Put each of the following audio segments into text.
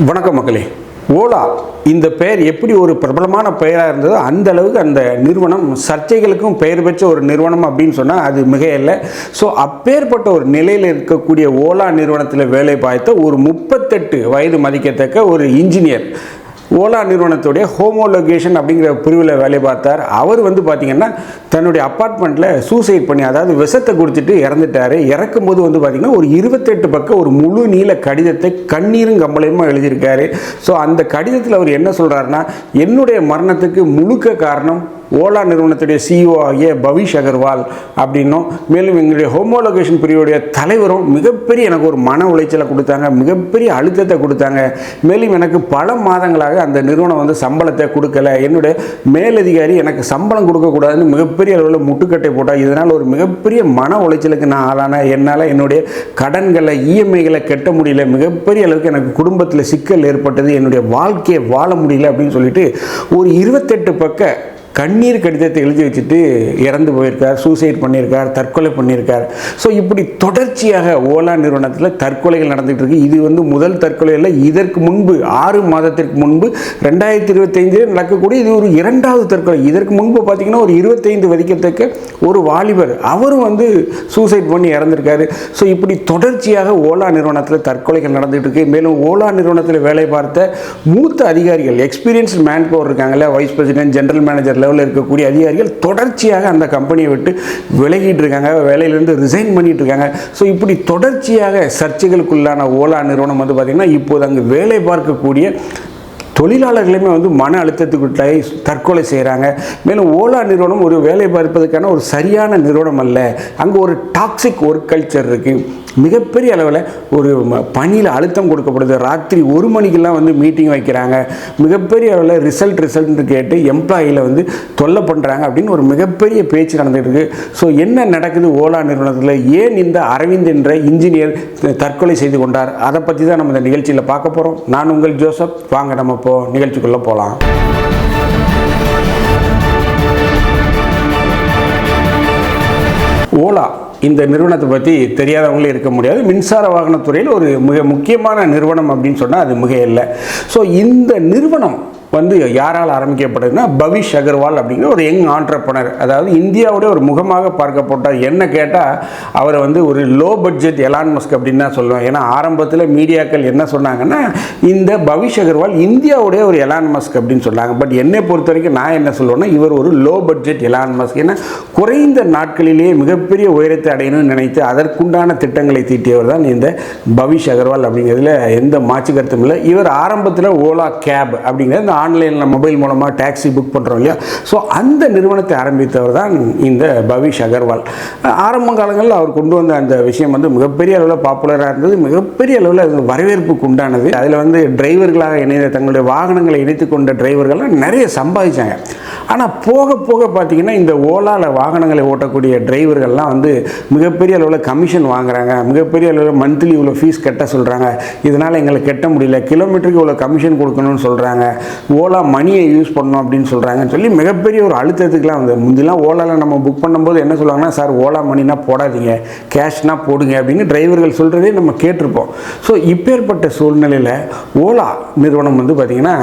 வணக்கம் மக்களே. ஓலா இந்த பெயர் எப்படி ஒரு பிரபலமான பெயராக இருந்ததோ அந்த அளவுக்கு அந்த நிறுவனம் சர்ச்சைகளுக்கும் பெயர் பெற்ற ஒரு நிறுவனம் அப்படின்னு சொன்னால் அது மிக இல்லை ஸோ அப்பேற்பட்ட ஒரு நிலையில் இருக்கக்கூடிய ஓலா நிறுவனத்தில் வேலை பார்த்த ஒரு முப்பத்தெட்டு வயது மதிக்கத்தக்க ஒரு இன்ஜினியர் ஓலா நிறுவனத்துடைய ஹோமோலொகேஷன் அப்படிங்கிற பிரிவில் வேலை பார்த்தார். அவர் வந்து பார்த்திங்கன்னா தன்னுடைய அப்பார்ட்மெண்ட்டில் சூசைட் பண்ணி அதாவது விஷத்தை கொடுத்துட்டு இறந்துட்டார். இறக்கும்போது வந்து பார்த்திங்கன்னா ஒரு இருபத்தெட்டு பக்கம் ஒரு முழு நீள கடிதத்தை கண்ணீரும் கம்பளையுமா எழுதியிருக்காரு. ஸோ அந்த கடிதத்தில் அவர் என்ன சொல்கிறாருன்னா என்னுடைய மரணத்துக்கு முழுக்க காரணம் ஓலா நிறுவனத்துடைய சிஇஓ ஆகிய பவிஷ் அகர்வால் அப்படின்னும் மேலும் எங்களுடைய ஹோமோலொகேஷன் பிரிவுடைய தலைவரும் மிகப்பெரிய எனக்கு ஒரு மன உளைச்சலை கொடுத்தாங்க மிகப்பெரிய அழுத்தத்தை கொடுத்தாங்க. மேலும் எனக்கு பல மாதங்களாக அந்த நிறுவனம் வந்து சம்பளத்தை கொடுக்கல. என்னுடைய மேலதிகாரி எனக்கு சம்பளம் கொடுக்கக்கூடாதுன்னு மிகப்பெரிய அளவில் முட்டுக்கட்டை போட்டால் இதனால் ஒரு மிகப்பெரிய மன உளைச்சலுக்கு நான் ஆளான என்னால் என்னுடைய கடன்களை இஎம்ஐகளை கட்ட முடியல. மிகப்பெரிய அளவுக்கு எனக்கு குடும்பத்தில் சிக்கல் ஏற்பட்டது. என்னுடைய வாழ்க்கையை வாழ முடியல அப்படின்னு சொல்லிட்டு ஒரு இருபத்தெட்டு பக்க கண்ணீர் கடிதத்தை எழுதி வச்சுட்டு இறந்து போயிருக்கார் சூசைட் பண்ணியிருக்கார் தற்கொலை பண்ணியிருக்கார். ஸோ இப்படி தொடர்ச்சியாக ஓலா நிறுவனத்தில் தற்கொலைகள் நடந்துகிட்டு இருக்கு. இது வந்து முதல் தற்கொலை இல்லை இதற்கு முன்பு ஆறு மாதத்திற்கு முன்பு ரெண்டாயிரத்தி இருபத்தைந்து நடக்கக்கூடிய இது ஒரு இரண்டாவது தற்கொலை. இதற்கு முன்பு பார்த்தீங்கன்னா ஒரு இருபத்தைந்து வதிக்கத்தக்க ஒரு வாலிபர் அவரும் வந்து சூசைட் பண்ணி இறந்திருக்காரு. ஸோ இப்படி தொடர்ச்சியாக ஓலா நிறுவனத்தில் தற்கொலைகள் நடந்துகிட்டு இருக்கு. மேலும் ஓலா நிறுவனத்தில் வேலை பார்த்த மூத்த அதிகாரிகள் எக்ஸ்பீரியன்ஸ் மேன் பவர் இருக்காங்கல்ல வைஸ் பிரசிடென்ட் ஜென்ரல் மேனேஜர் லெவலில் இருக்கக்கூடிய அதிகாரிகள் தொடர்ச்சியாக அந்த கம்பெனியை விட்டு விலகிட்டு இருக்காங்க வேலையிலேருந்து ரிசைன் பண்ணிட்டு இருக்காங்க. ஸோ இப்படி தொடர்ச்சியாக சர்ச்சைகளுக்குள்ளான ஓலா நிறுவனம் வந்து பார்த்திங்கன்னா இப்போது அங்கு வேலை பார்க்கக்கூடிய தொழிலாளர்களுமே வந்து மன அழுத்தத்துக்குள்ளாகி தற்கொலை செய்கிறாங்க மேலும் ஓலா நிறுவனம் ஒரு வேலை பார்ப்பதற்கான ஒரு சரியான நிறுவனம் அல்ல. அங்கே ஒரு டாக்ஸிக் ஒர்க் கல்ச்சர் இருக்குது மிகப்பெரிய அளவில் ஒரு பணியில் அழுத்தம் கொடுக்கப்படுது. ராத்திரி ஒரு மணிக்கெல்லாம் வந்து மீட்டிங் வைக்கிறாங்க. மிகப்பெரிய அளவில் ரிசல்ட் ரிசல்ட்னு கேட்டு எம்ப்ளாயியில் வந்து தொல்லை பண்ணுறாங்க அப்படின்னு ஒரு மிகப்பெரிய பேச்சு நடந்துகிட்டு இருக்குது ஸோ என்ன நடக்குது ஓலா நிறுவனத்தில்? ஏன் இந்த அரவிந்த் என்ற இன்ஜினியர் தற்கொலை செய்து கொண்டார்? அதை பற்றி தான் நம்ம இந்த நிகழ்ச்சியில் பார்க்க போகிறோம் நான் உங்கள் ஜோசப். வாங்க நம்ம இப்போ நிகழ்ச்சிக்குள்ளே போகலாம் ஓலா இந்த நிறுவனத்தை பற்றி தெரியாதவங்களே இருக்க முடியாது. மின்சார வாகனத்துறையில் ஒரு மிக முக்கியமான நிறுவனம் அப்படின்னு சொன்னால் அது மிக இல்லை. ஸோ இந்த நிறுவனம் வந்து யாரால் ஆரம்பிக்கப்பட்டதுன்னா பவிஷ் அகர்வால் அப்படிங்கிற ஒரு யங் ஆண்டர்பனர் அதாவது இந்தியாவுடைய ஒரு முகமாக பார்க்கப்பட்டார். என்ன கேட்டால் அவரை வந்து ஒரு லோ பட்ஜெட் எலான் மஸ்க் அப்படின்னு தான் சொல்லுவேன் ஏன்னா ஆரம்பத்தில் மீடியாக்கள் என்ன சொன்னாங்கன்னா இந்த பவிஷ் அகர்வால் இந்தியாவுடைய ஒரு எலான் மஸ்க் அப்படின்னு சொன்னாங்க. பட் என்னை பொறுத்த வரைக்கும் நான் என்ன சொல்லுவேன்னா இவர் ஒரு லோ பட்ஜெட் எலான் மஸ்க் ஏன்னா குறைந்த நாட்களிலேயே மிகப்பெரிய உயரத்தை அடையணும்னு நினைத்து அதற்குண்டான திட்டங்களை தீட்டியவர் தான் இந்த பவிஷ் அகர்வால் அப்படிங்கிறதுல எந்த மாற்று கருத்தும் இல்லை. இவர் ஆரம்பத்தில் ஓலா கேப் அப்படிங்கிற இந்த ஆன்லைனில் மொபைல் மூலமாக டாக்ஸி புக் பண்ணுறோம் இல்லையா? ஸோ அந்த நிறுவனத்தை ஆரம்பித்தவர் தான் இந்த பவிஷ் அகர்வால் ஆரம்ப காலங்களில் அவர் கொண்டு வந்த அந்த விஷயம் வந்து மிகப்பெரிய அளவில் பாப்புலராக இருந்தது மிகப்பெரிய அளவில் அது வரவேற்புக்கு உண்டானது. அதில் வந்து டிரைவர்களாக இணைந்த தங்களுடைய வாகனங்களை இணைத்து கொண்ட டிரைவர்கள்லாம் நிறைய சம்பாதிச்சாங்க. ஆனால் போக போக பார்த்தீங்கன்னா இந்த ஓலாவில் வாகனங்களை ஓட்டக்கூடிய டிரைவர்கள்லாம் வந்து மிகப்பெரிய அளவில் கமிஷன் வாங்குறாங்க. மிகப்பெரிய அளவில் மந்த்லி இவ்வளோ ஃபீஸ் கட்ட சொல்கிறாங்க இதனால் எங்களுக்கு கட்ட முடியல. கிலோமீட்டருக்கு இவ்வளோ கமிஷன் கொடுக்கணும்னு சொல்கிறாங்க ஓலா மணியை யூஸ் பண்ணணும் அப்படின்னு சொல்கிறாங்கன்னு சொல்லி மிகப்பெரிய ஒரு அழுத்தத்துக்குலாம் வந்து முந்திலாம் ஓலாவில் நம்ம புக் பண்ணும்போது என்ன சொல்லுவாங்கன்னா சார் ஓலா மணினா போடாதீங்க கேஷ்னா போடுங்க அப்படின்னு டிரைவர்கள் சொல்கிறதே நம்ம கேட்டிருப்போம். ஸோ இப்பேற்பட்ட சூழ்நிலையில் ஓலா நிறுவனம் வந்து பார்த்திங்கன்னா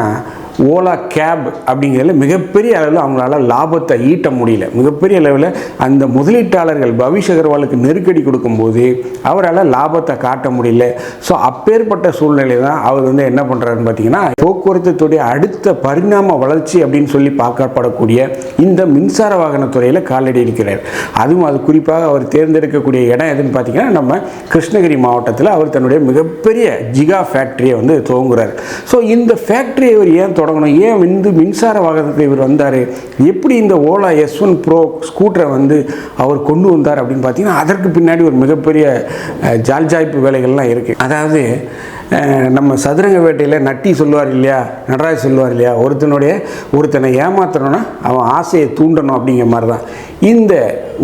ஓலா கேப் அப்படிங்கிறதுல மிகப்பெரிய அளவில் அவங்களால லாபத்தை ஈட்ட முடியல. மிகப்பெரிய அளவில் அந்த முதலீட்டாளர்கள் பவிஷ் அகர்வாலுக்கு நெருக்கடி கொடுக்கும்போது அவரால் லாபத்தை காட்ட முடியல. ஸோ அப்பேற்பட்ட சூழ்நிலை தான் அவர் வந்து என்ன பண்ணுறாருன்னு பார்த்தீங்கன்னா போக்குவரத்துத்துடைய அடுத்த பரிணாம வளர்ச்சி அப்படின்னு சொல்லி பார்க்கப்படக்கூடிய இந்த மின்சார வாகனத்துறையில் காலடி இருக்கிறார். அதுவும் அது குறிப்பாக அவர் தேர்ந்தெடுக்கக்கூடிய இடம் எதுன்னு பார்த்தீங்கன்னா நம்ம கிருஷ்ணகிரி மாவட்டத்தில் அவர் தன்னுடைய மிகப்பெரிய ஜிகா ஃபேக்ட்ரியை வந்து துவங்குறார். ஸோ இந்த ஃபேக்ட்ரியை அவர் ஏன் தொடங்கணும். ஏன் வந்து மின்சார வாகனத்தை இவர் வந்தார்? எப்படி இந்த ஓலா எஸ் ஒன் ப்ரோ ஸ்கூட்டரை வந்து அவர் கொண்டு வந்தார் அப்படின்னு பார்த்தீங்கன்னா அதற்கு பின்னாடி ஒரு மிகப்பெரிய ஜால்ஜாய்ப்பு வேலைகள்லாம் இருக்குது அதாவது நம்ம சதுரங்க வேட்டையில் நட்டி சொல்லுவார் இல்லையா? நடராஜ் சொல்லுவார் இல்லையா? ஒருத்தனுடைய ஒருத்தனை ஏமாத்தணும்னா அவன் ஆசையை தூண்டணும் அப்படிங்கிற மாதிரி தான் இந்த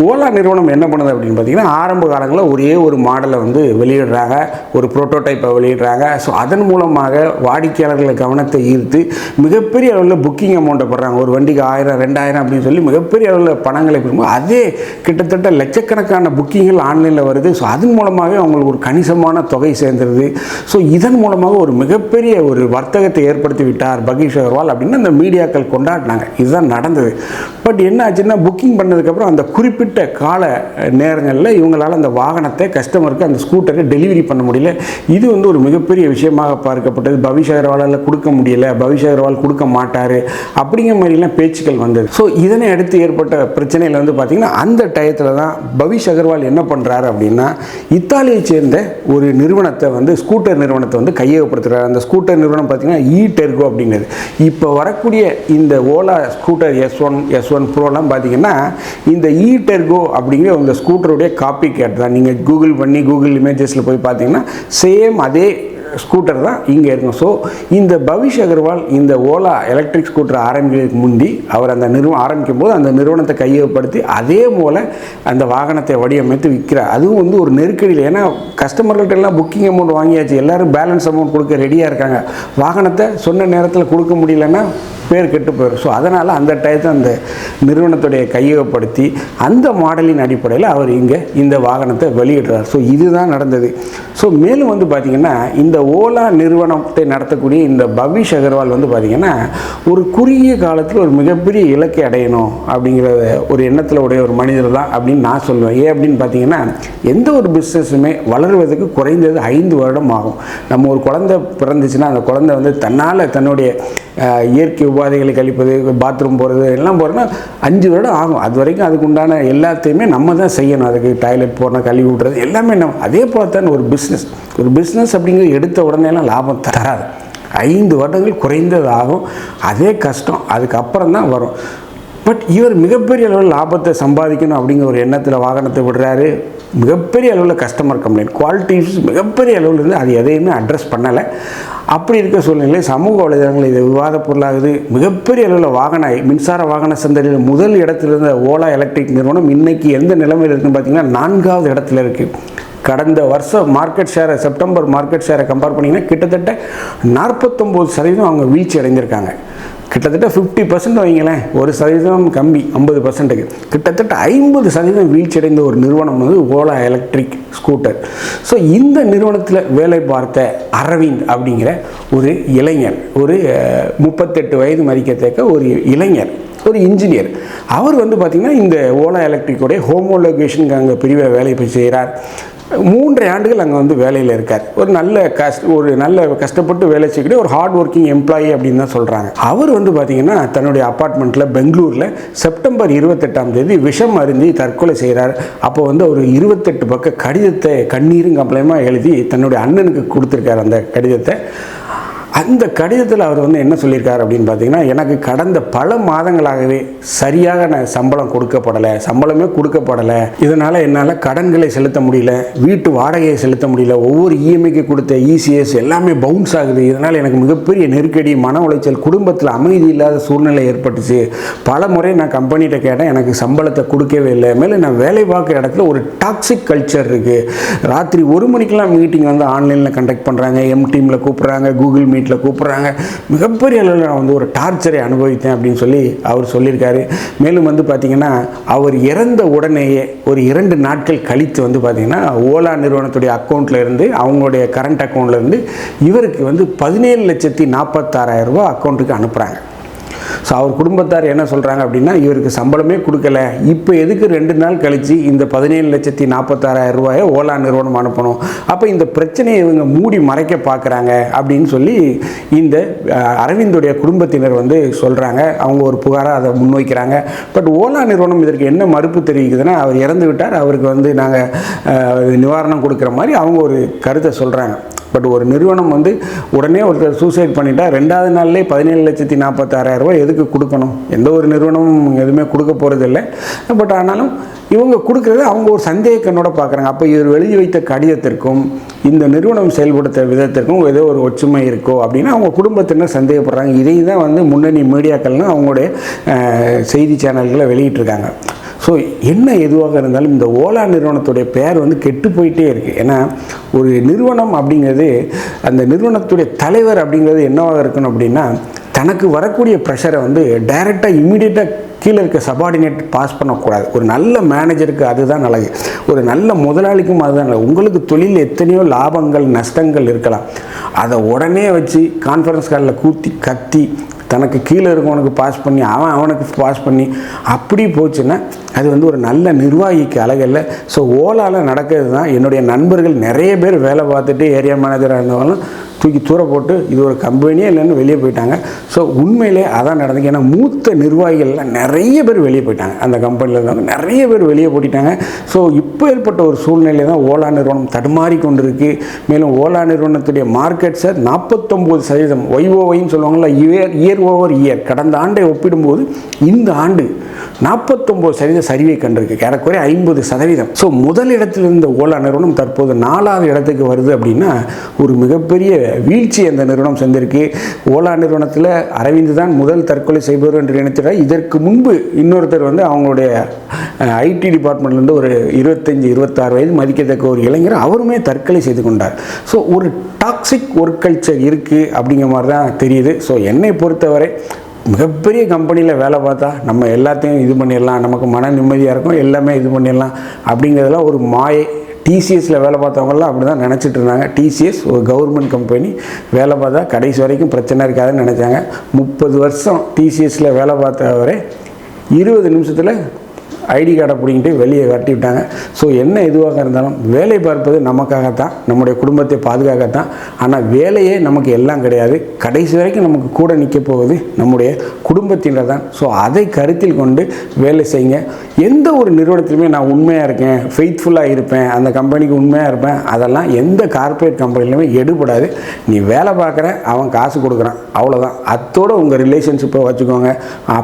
ஓலா நிறுவனம் என்ன பண்ணுது அப்படின்னு பார்த்தீங்கன்னா ஆரம்ப காலங்களில் ஒரே ஒரு மாடலை வந்து வெளியிடுறாங்க. ஒரு ப்ரோட்டோடைப்பை வெளியிடுறாங்க. ஸோ அதன் மூலமாக வாடிக்கையாளர்களை கவனத்தை ஈர்த்து மிகப்பெரிய அளவில் புக்கிங் அமௌண்ட்டை போடுறாங்க. ஒரு வண்டிக்கு ஆயிரம் ரெண்டாயிரம் அப்படின்னு சொல்லி மிகப்பெரிய அளவில் பணங்களை பெறும்போது அதே கிட்டத்தட்ட லட்சக்கணக்கான புக்கிங்கள் ஆன்லைனில் வருது. ஸோ அதன் மூலமாகவே அவங்களுக்கு ஒரு கணிசமான தொகை சேர்ந்துருது. ஸோ இதன் மூலமாக ஒரு மிகப்பெரிய ஒரு வர்த்தகத்தை ஏற்படுத்தி விட்டார் பகீஷ் அகர்வால் அப்படின்னு அந்த மீடியாக்கள் கொண்டாடினாங்க. இதுதான் நடந்தது. பட் என்ன ஆச்சுன்னா புக்கிங் பண்ணதுக்கப்புறம் அந்த குறிப்பிட்ட கால நேரங்களில் இவங்களால் அந்த வாகனத்தை கஸ்டமருக்கு அந்த ஸ்கூட்டரை டெலிவரி பண்ண முடியல. இது வந்து ஒரு மிகப்பெரிய விஷயமாக பார்க்கப்பட்டது. பவிஷ் அகர்வாலால் கொடுக்க முடியல. பவிஷ் அகர்வால் கொடுக்க மாட்டார் அப்படிங்கிற மாதிரிலாம் பேச்சுக்கள் வந்தது. ஸோ இதனை அடுத்து ஏற்பட்ட பிரச்சனையில் வந்து பார்த்திங்கன்னா அந்த டயத்தில் தான் பவிஷ் அகர்வால் என்ன பண்ணுறாரு அப்படின்னா இத்தாலியை சேர்ந்த ஒரு நிறுவனத்தை வந்து ஸ்கூட்டர் நிறுவனம் நிறுவனத்தை வந்து கையகப்படுத்துகிறார் அந்த ஸ்கூட்டர் நிறுவனம் பார்த்திங்கன்னா இ டெர்கோ அப்படிங்கிறது. இப்போ வரக்கூடிய இந்த Ola scooter S one S one ப்ரோலாம் பார்த்தீங்கன்னா இந்த இ டெர்கோ அப்படிங்கிற இந்த ஸ்கூட்டருடைய காப்பி கேட் தான். நீங்கள் கூகுள் பண்ணி கூகுள் இமேஜஸில் போய் பார்த்தீங்கன்னா சேம் அதே ஸ்கூட்டர் தான் இங்கே இருக்கும் ஸோ இந்த பவிஷ் அகர்வால் இந்த ஓலா எலக்ட்ரிக் ஸ்கூட்டர் ஆரம்பிக்கிறதுக்கு முந்தி அவர் அந்த நிறுவனம் ஆரம்பிக்கும் போது அந்த நிறுவனத்தை கையகப்படுத்தி அதே போல் அந்த வாகனத்தை வடிவமைத்து விற்கிறார். அதுவும் வந்து ஒரு நெருக்கடியில். ஏன்னா கஸ்டமர்கள்ட்ட எல்லாம் புக்கிங் அமௌண்ட் வாங்கியாச்சு. எல்லாரும் பேலன்ஸ் அமௌண்ட் கொடுக்க ரெடியாக இருக்காங்க. வாகனத்தை சொன்ன நேரத்தில் கொடுக்க முடியலன்னா பேர் கெட்டு போயிடும் ஸோ அதனால் அந்த டயத்தை அந்த நிறுவனத்துடைய கையகப்படுத்தி அந்த மாடலின் அடிப்படையில் அவர் இங்கே இந்த வாகனத்தை வெளியிடுறார். ஸோ இதுதான் நடந்தது. ஸோ மேலும் வந்து பார்த்திங்கன்னா இந்த ஓலா நிறுவனத்தை நடத்தக்கூடிய இந்த பவிஷ் அகர்வால் வந்து பார்த்திங்கன்னா ஒரு குறுகிய காலத்தில் ஒரு மிகப்பெரிய இலக்கை அடையணும் அப்படிங்கிற ஒரு எண்ணத்தில் உடைய ஒரு மனிதர் தான் அப்படின்னு நான் சொல்லுவேன். ஏன் அப்படின்னு பார்த்தீங்கன்னா எந்த ஒரு பிஸ்னஸுமே வளருவதற்கு குறைந்தது ஐந்து வருடம் ஆகும். நம்ம ஒரு குழந்தை பிறந்துச்சுன்னா அந்த குழந்தை வந்து தன்னால் தன்னுடைய இயற்கை உபாதைகளை கழிப்பது பாத்ரூம் போகிறது எல்லாம் போகிறதுனா அஞ்சு வருடம் ஆகும். அது வரைக்கும் அதுக்கு உண்டான எல்லாத்தையுமே நம்ம தான் செய்யணும். அதுக்கு டாய்லெட் போகணும் கழுவி விட்றது எல்லாமே நம்ம அதே போல தான் ஒரு பிஸ்னஸ் ஒரு பிஸ்னஸ் அப்படிங்கிறது எடுத்த உடனேலாம் லாபம் தராது. ஐந்து வருடங்கள் குறைந்தது ஆகும். அதே கஷ்டம். அதுக்கப்புறம் தான் வரும். பட் இவர் மிகப்பெரிய அளவில் லாபத்தை சம்பாதிக்கணும் அப்படிங்கிற ஒரு எண்ணத்தில் வாகனத்தை விடுறாரு. மிகப்பெரிய அளவில் கஸ்டமர் கம்ப்ளைண்ட் குவாலிட்டிஸ் மிகப்பெரிய அளவில் இருந்து அது எதையுமே அட்ரஸ் பண்ணலை. அப்படி இருக்க சூழ்நிலை சமூக வலைதளங்கள் இது விவாத பொருளாகுது. மிகப்பெரிய அளவில் வாகன மின்சார வாகன சந்தையில் முதல் இடத்துல இருந்த ஓலா எலக்ட்ரிக் நிறுவனம் இன்னைக்கு எந்த நிலைமையில் இருக்குன்னு பார்த்தீங்கன்னா நான்காவது இடத்துல இருக்குது கடந்த வருஷம் மார்க்கெட் ஷேரை செப்டம்பர் மார்க்கெட் ஷேரை கம்பேர் பண்ணிங்கன்னா கிட்டத்தட்ட நாற்பத்தொம்போது சதவீதம் அவங்க வீழ்ச்சி அடைஞ்சிருக்காங்க கிட்டத்தட்ட ஃபிஃப்டி பர்சன்ட் வைங்களேன் ஒரு சதவீதம் கம்மி ஐம்பது பர்சன்ட்டுக்கு கிட்டத்தட்ட ஐம்பது சதவீதம் வீழ்ச்சி அடைந்த ஒரு நிறுவனம் வந்து ஓலா எலக்ட்ரிக் ஸ்கூட்டர். ஸோ இந்த நிறுவனத்தில் வேலை பார்த்த அரவிந்த் அப்படிங்கிற ஒரு இளைஞர் ஒரு முப்பத்தெட்டு வயது மதிக்கத்தக்க ஒரு இளைஞர் ஒரு இன்ஜினியர் அவர் வந்து பார்த்திங்கன்னா இந்த ஓலா எலக்ட்ரிக்கோடைய ஹோமோலோகேஷனுக்கு அங்கே பிரிவை வேலை போய் செய்கிறார் மூன்றரை ஆண்டுகள் அங்கே வந்து வேலையில் இருக்கார். ஒரு நல்ல கஷ்ட ஒரு நல்ல கஷ்டப்பட்டு வேலை செய்யக்கூடிய ஒரு ஹார்ட் ஒர்க்கிங் எம்ப்ளாயி அப்படின்னு தான் சொல்கிறாங்க அவர் வந்து பார்த்திங்கன்னா தன்னுடைய அப்பார்ட்மெண்ட்டில் பெங்களூரில் செப்டம்பர் இருபத்தெட்டாம் தேதி விஷம் அருந்தி தற்கொலை செய்கிறார் அப்போ வந்து ஒரு இருபத்தெட்டு பக்க கடிதத்தை கண்ணீரும் கம்பளையமாக எழுதி தன்னுடைய அண்ணனுக்கு கொடுத்துருக்கார் அந்த கடிதத்தை. அந்த கடிதத்தில் அவர் வந்து என்ன சொல்லியிருக்கார் அப்படின்னு பார்த்தீங்கன்னா எனக்கு கடந்த பல மாதங்களாகவே சரியாக நான் சம்பளம் கொடுக்கப்படலை சம்பளமே கொடுக்கப்படலை. இதனால் என்னால் கடன்களை செலுத்த முடியல வீட்டு வாடகையை செலுத்த முடியல ஒவ்வொரு இஎம்ஐக்கு கொடுத்த இசிஎஸ் எல்லாமே பவுன்ஸ் ஆகுது. இதனால் எனக்கு மிகப்பெரிய நெருக்கடி மன உளைச்சல் குடும்பத்தில் அமைதி இல்லாத சூழ்நிலை ஏற்பட்டுச்சு. பல முறை நான் கம்பெனிகிட்ட கேட்டேன் எனக்கு சம்பளத்தை கொடுக்கவே இல்லை. மேலும் நான் வேலை பார்க்குற இடத்துல ஒரு டாக்ஸிக் கல்ச்சர் இருக்குது ராத்திரி ஒரு மணிக்கெலாம் மீட்டிங் வந்து ஆன்லைனில் கண்டக்ட் பண்ணுறாங்க எம் டீமில் கூப்பிட்றாங்க கூகுள் மீட்டில் கூப்பிட்றாங்க. மிகப்பெரிய அளவில் நான் வந்து ஒரு டார்ச்சரை அனுபவித்தேன் அப்படின்னு சொல்லி அவர் சொல்லியிருக்காரு. மேலும் வந்து பார்த்திங்கன்னா அவர் இறந்த உடனேயே ஒரு இரண்டு நாட்கள் கழித்து வந்து பார்த்திங்கன்னா ஓலா நிறுவனத்துடைய அக்கௌண்ட்டில் இருந்து அவங்களுடைய கரண்ட் அக்கௌண்ட்ல இருந்து இவருக்கு வந்து பதினேழு லட்சத்தி நாற்பத்தாறாயிரம் ரூபாய் அக்கௌண்ட்டுக்கு அனுப்புகிறாங்க ஸோ அவர் குடும்பத்தார் என்ன சொல்கிறாங்க அப்படின்னா இவருக்கு சம்பளமே கொடுக்கல. இப்போ எதுக்கு ரெண்டு நாள் கழித்து இந்த பதினேழு லட்சத்தி நாற்பத்தாறாயிரம் ரூபாயை ஓலா நிறுவனம் அனுப்பணும்? அப்போ இந்த பிரச்சனையை இவங்க மூடி மறைக்க பார்க்குறாங்க அப்படின்னு சொல்லி இந்த அரவிந்துடைய குடும்பத்தினர் வந்து சொல்கிறாங்க அவங்க ஒரு புகாராக அதை முன்வைக்கிறாங்க. பட் ஓலா நிறுவனம் இதற்கு என்ன மறுப்பு தெரிவிக்குதுன்னா அவர் இறந்து விட்டார். அவருக்கு வந்து நாங்கள் நிவாரணம் கொடுக்குற மாதிரி அவங்க ஒரு கருத்தை சொல்கிறாங்க பட் ஒரு நிறுவனம் வந்து உடனே ஒருத்தர் சூசைட் பண்ணிட்டா ரெண்டாவது நாள்லேயே பதினேழு லட்சத்தி நாற்பத்தாறாயிரம் ரூபாய் எதுக்கு கொடுக்கணும்? எந்த ஒரு நிறுவனமும் எதுவுமே கொடுக்க போகிறது இல்லை பட் ஆனாலும் இவங்க கொடுக்குறது அவங்க ஒரு சந்தேக கண்ணோட பார்க்குறாங்க. அப்போ இவர் எழுதி வைத்த கடிதத்திற்கும் இந்த நிறுவனம் செயல்படுத்த விதத்திற்கும் ஏதோ ஒரு ஒற்றுமை இருக்கோ அப்படின்னு அவங்க குடும்பத்தினர் சந்தேகப்படுறாங்க. இதை தான் வந்து முன்னணி மீடியாக்கள்னு அவங்களுடைய செய்தி சேனல்களை வெளியிட்டிருக்காங்க. ஸோ என்ன எதுவாக இருந்தாலும் இந்த ஓலா நிறுவனத்துடைய பெயர் வந்து கெட்டு போயிட்டே இருக்குது ஏன்னா ஒரு நிறுவனம் அப்படிங்கிறது அந்த நிறுவனத்துடைய தலைவர் அப்படிங்கிறது என்னவாக இருக்கணும் அப்படின்னா தனக்கு வரக்கூடிய ப்ரெஷரை வந்து டைரெக்டாக இமீடியட்டாக கீழே இருக்க சபார்டினேட் பாஸ் பண்ணக்கூடாது. ஒரு நல்ல மேனேஜருக்கு அதுதான் நல்லது. ஒரு நல்ல முதலாளிக்கும் அதுதான் நல்லது. உங்களுக்கு தொழில் எத்தனையோ லாபங்கள் நஷ்டங்கள் இருக்கலாம். அதை உடனே வச்சு கான்ஃபரன்ஸ் காலில் கூத்தி கத்தி தனக்கு கீழே இருக்கவனுக்கு பாஸ் பண்ணி அவன் அவனுக்கு பாஸ் பண்ணி அப்படி போச்சுன்னா அது வந்து ஒரு நல்ல நிர்வாகிக்கு அழகல்ல ஸோ ஓலாவில் நடக்கிறது தான் என்னுடைய நண்பர்கள் நிறைய பேர் வேலை பார்த்துட்டு ஏரியா மேனேஜராக இருந்தவங்களும் தூக்கி தூர போட்டு இது ஒரு கம்பெனியே இல்லைன்னு வெளியே போயிட்டாங்க. ஸோ உண்மையிலே அதான் நடந்துக்கு ஏன்னா மூத்த நிர்வாகிகள்லாம் நிறைய பேர் வெளியே போயிட்டாங்க. அந்த கம்பெனியில் இருந்தவங்க நிறைய பேர் வெளியே போட்டிட்டாங்க. ஸோ இப்போ ஏற்பட்ட ஒரு சூழ்நிலை தான் ஓலா நிறுவனம் தடுமாறி கொண்டிருக்கு மேலும் ஓலா நிறுவனத்துடைய மார்க்கெட் சார் நாற்பத்தொம்போது சதவீதம். ஒய்ஓவைன்னு சொல்லுவாங்கள்ல இயர் இயர் ஓவர் இயர் கடந்த ஆண்டை ஒப்பிடும்போது இந்த ஆண்டு நாற்பத்தொம்போது சதவீத சரிவை கண்டிருக்கு. ஏறக்குறைய ஐம்பது சதவீதம். ஸோ முதல் இடத்தில் இருந்த ஓலா நிறுவனம் தற்போது நாலாவது இடத்துக்கு வருது அப்படின்னா ஒரு மிகப்பெரிய வீழ்ச்சி அந்த நிறுவனம் செஞ்சிருக்கு. ஓலா நிறுவனத்தில் அரவிந்த் தான் முதல் தற்கொலை செய்பவர் என்று நினைத்திட இதற்கு முன்பு இன்னொருத்தர் வந்து அவங்களுடைய ஐடி டிபார்ட்மெண்ட்லேருந்து ஒரு இருபத்தஞ்சி இருபத்தாறு வயது மதிக்கத்தக்க ஒரு இளைஞர் அவருமே தற்கொலை செய்து கொண்டார். ஸோ ஒரு டாக்ஸிக் ஒர்க் கல்ச்சர் இருக்குது அப்படிங்கிற மாதிரி தான் தெரியுது. ஸோ என்னை பொறுத்தவரை மிகப்பெரிய கம்பெனியில் வேலை பார்த்தா நம்ம எல்லாத்தையும் இது பண்ணிடலாம் நமக்கு மன நிம்மதியாக இருக்கும் எல்லாமே இது பண்ணிடலாம் அப்படிங்கிறதெல்லாம் ஒரு மாயை. டிசிஎஸில் வேலை பார்த்தவங்களாம் அப்படி தான் நினச்சிட்டு இருந்தாங்க. டிசிஎஸ் ஒரு கவர்மெண்ட் கம்பெனி வேலை பார்த்தா கடைசி வரைக்கும் பிரச்சனை இருக்காதுன்னு நினச்சாங்க. முப்பது வருஷம் டிசிஎஸில் வேலை பார்த்தவரை இருபது நிமிஷத்தில் ஐடி கார்டை பிடிங்கிட்டு வெளியே கட்டி விட்டாங்க. ஸோ என்ன எதுவாக இருந்தாலும் வேலை பார்ப்பது நமக்காகத்தான் நம்முடைய குடும்பத்தை பாதுகாக்கத்தான். ஆனால் வேலையே நமக்கு எல்லாம் கிடையாது. கடைசி வரைக்கும் நமக்கு கூட நிற்க போவது நம்முடைய குடும்பத்தினர் தான். ஸோ அதை கருத்தில் கொண்டு வேலை செய்யுங்க. எந்த ஒரு நிறுவனத்திலுமே நான் உண்மையாக இருக்கேன் ஃபெய்த்ஃபுல்லாக இருப்பேன் அந்த கம்பெனிக்கு உண்மையாக இருப்பேன் அதெல்லாம் எந்த கார்ப்பரேட் கம்பெனிலுமே எடுபடாது. நீ வேலை பார்க்குற அவன் காசு கொடுக்குறான். அவ்வளோதான் அத்தோட உங்கள் ரிலேஷன்ஷிப்பை வச்சுக்கோங்க.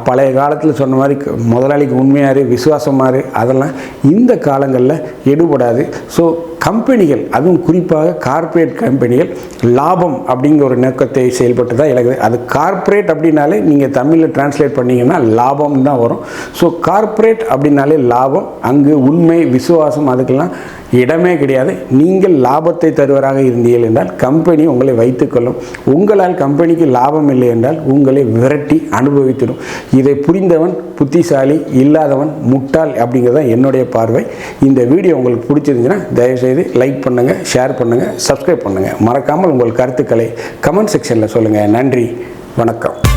பழைய காலத்தில் சொன்ன மாதிரி முதலாளிக்கு உண்மையாக முதலாளிக்கு விசுவாசம் விசுவாசமாரு அதெல்லாம் இந்த காலங்களில் எடுபடாது. ஸோ கம்பெனிகள் அதுவும் குறிப்பாக கார்ப்பரேட் கம்பெனிகள் லாபம் அப்படிங்கிற ஒரு நோக்கத்தை செயல்பட்டு தான் இழக்குது. அது கார்ப்பரேட் அப்படின்னாலே நீங்கள் தமிழில் டிரான்ஸ்லேட் பண்ணிங்கன்னா லாபம் தான் வரும். ஸோ கார்ப்பரேட் அப்படின்னாலே லாபம் அங்கு உண்மை விசுவாசம் அதுக்கெல்லாம் இடமே கிடையாது. நீங்கள் லாபத்தை தருவராக இருந்தீர்கள் என்றால் கம்பெனி உங்களை வைத்துக்கொள்ளும் உங்களால் கம்பெனிக்கு லாபம் இல்லை என்றால் உங்களை விரட்டி அனுபவித்திடும். இதை புரிந்தவன் புத்திசாலி இல்லாதவன் முட்டாள் அப்படிங்கிறது தான் என்னுடைய பார்வை. இந்த வீடியோ உங்களுக்கு பிடிச்சிருந்துச்சுன்னா தயவுசெய்து லைக் பண்ணுங்கள் ஷேர் பண்ணுங்கள் சப்ஸ்கிரைப் பண்ணுங்கள் மறக்காமல் உங்கள் கருத்துக்களை கமெண்ட் செக்ஷனில் சொல்லுங்கள் நன்றி வணக்கம்.